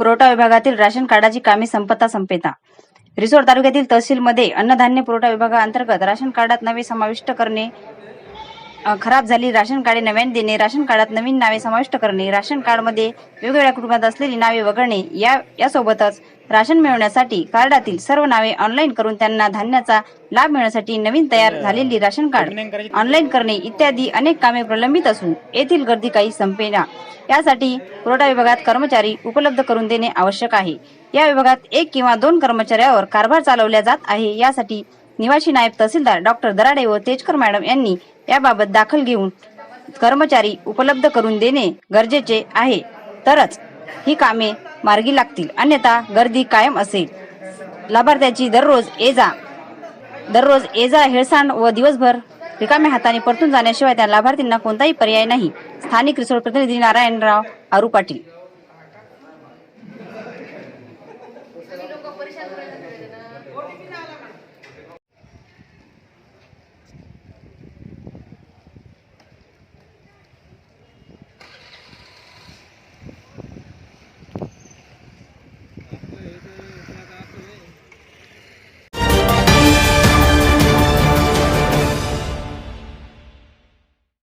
पुरवठा विभागातील राशन कार्डाची कामे संपता संपेता. रिसोड तालुक्यातील तहसीलमध्ये अन्नधान्य पुरवठा विभागाअंतर्गत राशन कार्डात नवे समाविष्ट करणे खराब झाली. राशन कार्डे नव्याने देणे राशन कार्डात नवीन नावे समाविष्ट करणे राशन कार्डमध्ये वेगवेगळ्या कुटुंबात असलेली नावे वगळणे या यासोबतच राशन मिळवण्यासाठी कार्डातील सर्व नावे ऑनलाईन करून त्यांना धान्याचा लाभ मिळण्यासाठी नवीन तयार झालेली राशन कार्ड ऑनलाईन करणे इत्यादी अनेक कामे प्रलंबित असून येथील गर्दी काही संपेना. यासाठी पुरवठा विभागात कर्मचारी उपलब्ध करून देणे आवश्यक आहे. या विभागात एक किंवा दोन कर्मचाऱ्यावर कारभार चालवला जात आहे. यासाठी निवासी नायब तहसीलदार डॉक्टर दराडे व तेजकर मॅडम यांनी याबाबत दाखल घेऊन कर्मचारी उपलब्ध करून देणे गरजेचे आहे. तरच ही कामे मार्गी लागतील. अन्यथा गर्दी कायम असेल. लाभार्थ्याची दररोज ये जा दररोज ये जा हेळसांड व दिवसभर रिकाम्या हाताने परतून जाण्याशिवाय त्या लाभार्थींना कोणताही पर्याय नाही. स्थानिक रिसोर्ट प्रतिनिधी नारायणराव आरू पाटील.